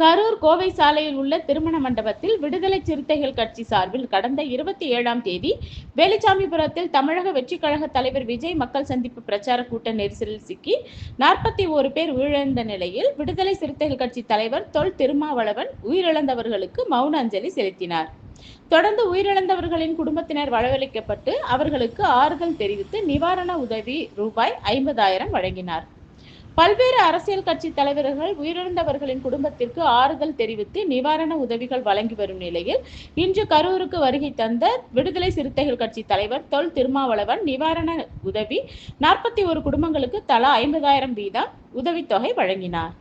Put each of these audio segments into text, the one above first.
கரூர் கோவை சாலையில் உள்ள திருமண மண்டபத்தில் விடுதலை சிறுத்தைகள் கட்சி சார்பில் கடந்த இருபத்தி ஏழாம் தேதி வேலுச்சாமிபுரத்தில் தமிழக வெற்றிக் கழக தலைவர் விஜய் மக்கள் சந்திப்பு பிரச்சார கூட்ட நெரிசலில் சிக்கி நாற்பத்தி ஒரு பேர் உயிரிழந்த நிலையில் விடுதலை சிறுத்தைகள் கட்சி தலைவர் தொல் திருமாவளவன் உயிரிழந்தவர்களுக்கு மௌன அஞ்சலி செலுத்தினார். தொடர்ந்து உயிரிழந்தவர்களின் குடும்பத்தினர் வரவழைக்கப்பட்டு அவர்களுக்கு ஆறுதல் தெரிவித்து நிவாரண உதவி ரூபாய் ஐம்பதாயிரம் வழங்கினார். பல்வேறு அரசியல் கட்சி தலைவர்கள் உயிரிழந்தவர்களின் குடும்பத்திற்கு ஆறுதல் தெரிவித்து நிவாரண உதவிகள் வழங்கி வரும் நிலையில் இன்று கரூருக்கு வருகை தந்த விடுதலை சிறுத்தைகள் கட்சி தலைவர் தொல் திருமாவளவன் நிவாரண உதவி நாற்பத்தி ஒரு குடும்பங்களுக்கு தலா ஐம்பதாயிரம் வீதம் உதவித்தொகை வழங்கினார்.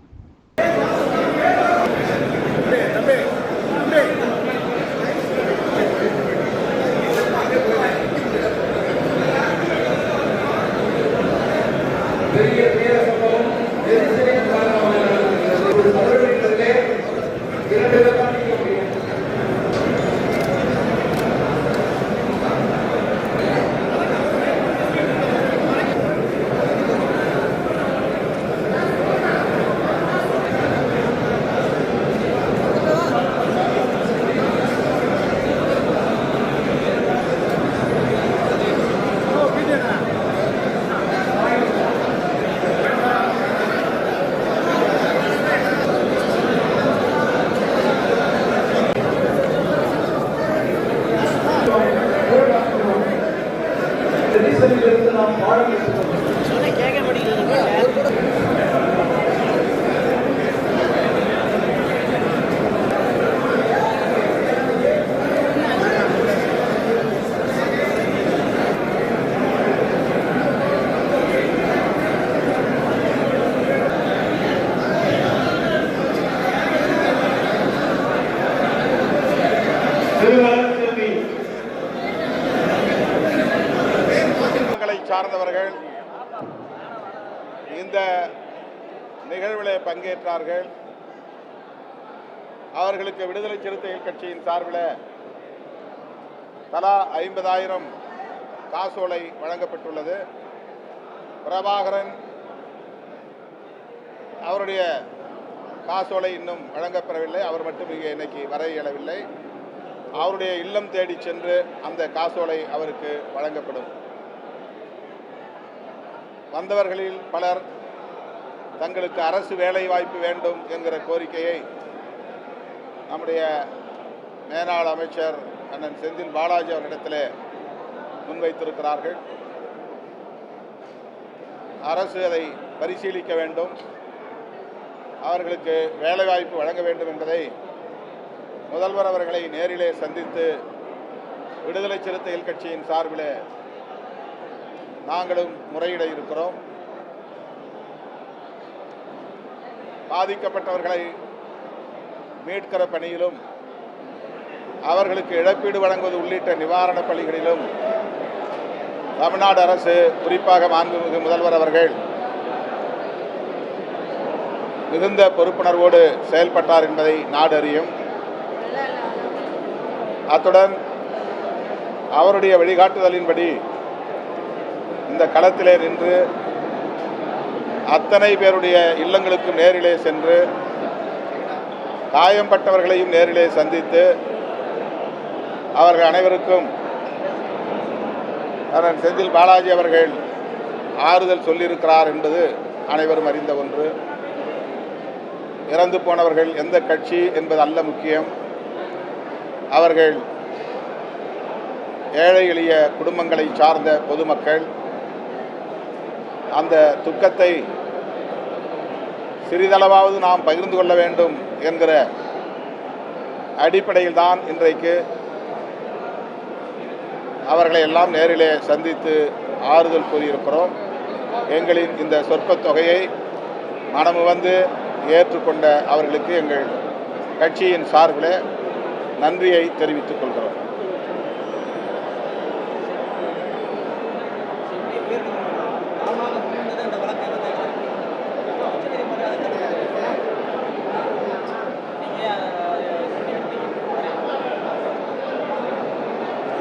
மக்களை சார்ந்தவர்கள். இந்த நிகழ்வில் பங்கேற்றார்கள். அவர்களுக்கு விடுதலை சிறுத்தைகள் கட்சியின் சார்பில் தலா ஐம்பதாயிரம் காசோலை வழங்கப்பட்டுள்ளது. பிரபாகரன் அவருடைய காசோலை இன்னும் வழங்கப்பெறவில்லை. அவர் மட்டும் இங்கே இன்னைக்கு வர இயலவில்லை அவருடைய இல்லம் தேடி சென்று அந்த காசோலை அவருக்கு வழங்கப்படும். வந்தவர்களில் பலர் தங்களுக்கு அரசு வேலை வாய்ப்பு வேண்டும் என்கிற கோரிக்கையை நம்முடைய மேனாள் அமைச்சர் அண்ணன் செந்தில் பாலாஜி அவரிடத்தில் முன்வைத்திருக்கிறார்கள். அரசு அதை பரிசீலிக்க வேண்டும். அவர்களுக்கு வேலைவாய்ப்பு வழங்க வேண்டும் என்பதை முதல்வர் அவர்களை நேரிலே சந்தித்து விடுதலை சிறுத்தைகள் கட்சியின் சார்பில் நாங்களும் முறையிட இருக்கிறோம். பாதிக்கப்பட்டவர்களை மீட்கிற பணியிலும் அவர்களுக்கு இழப்பீடு வழங்குவது உள்ளிட்ட நிவாரணப் பணிகளிலும் தமிழ்நாடு அரசு குறிப்பாக மாண்புமிகு முதல்வர் அவர்கள் மிகுந்த பொறுப்புணர்வோடு செயல்பட்டார் என்பதை நாடு அறியும். அத்துடன் அவருடைய வழிகாட்டுதலின்படி இந்த களத்திலே நின்று அத்தனை பேருடைய இல்லங்களுக்கும் நேரிலே சென்று காயம்பட்டவர்களையும் நேரிலே சந்தித்து அவர்கள் அனைவருக்கும் செந்தில் பாலாஜி அவர்கள் ஆறுதல் சொல்லியிருக்கிறார் என்பது அனைவரும் அறிந்த ஒன்று. இறந்து போனவர்கள் எந்த கட்சி என்பது அல்ல முக்கியம். அவர்கள் ஏழை எளிய குடும்பங்களை சார்ந்த பொதுமக்கள். அந்த துக்கத்தை சிறிதளவாவது நாம் பகிர்ந்து கொள்ள வேண்டும் என்கிற அடிப்படையில் தான் இன்றைக்கு அவர்களை எல்லாம் நேரிலே சந்தித்து ஆறுதல் கூறியிருக்கிறோம். எங்களின் இந்த சொற்பத் தொகையை மனமு வந்து ஏற்றுக்கொண்ட அவர்களுக்கு எங்கள் கட்சியின் சார்பில் நன்றியை தெரிவித்துக் கொள்கிறோம்.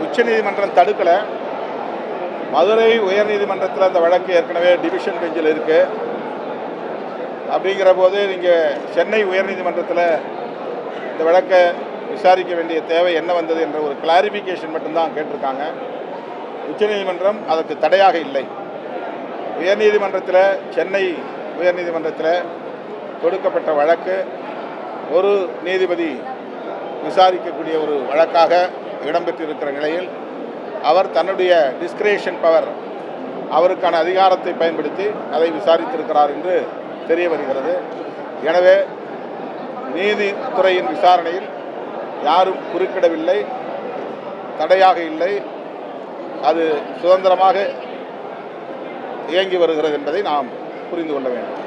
உச்சநீதிமன்றம் தடுக்கலை. மதுரை உயர்நீதிமன்றத்தில் அந்த வழக்கு ஏற்கனவே டிவிஷன் பெஞ்சில் இருக்குது அப்படிங்கிற போது நீங்கள் சென்னை உயர்நீதிமன்றத்தில் இந்த வழக்கை விசாரிக்க வேண்டிய தேவை என்ன வந்தது என்ற ஒரு கிளாரிஃபிகேஷன் மட்டும்தான் கேட்டிருக்காங்க. உச்சநீதிமன்றம் அதற்கு தடையாக இல்லை. உயர்நீதிமன்றத்தில் சென்னை உயர்நீதிமன்றத்தில் கொடுக்கப்பட்ட வழக்கு ஒரு நீதிபதி விசாரிக்கக்கூடிய ஒரு வழக்காக இடம்பெற்றிருக்கிற நிலையில் அவர் தன்னுடைய டிஸ்கிரேஷன் பவர் அவருக்கான அதிகாரத்தை பயன்படுத்தி அதை விசாரித்திருக்கிறார் என்று தெரிய வருகிறது. எனவே நீதித்துறையின் விசாரணையில் யாரும் குறுக்கிடவில்லை தடையாக இல்லை. அது சுதந்திரமாக இயங்கி வருகிறது என்பதை நாம் புரிந்து கொள்ள வேண்டும்.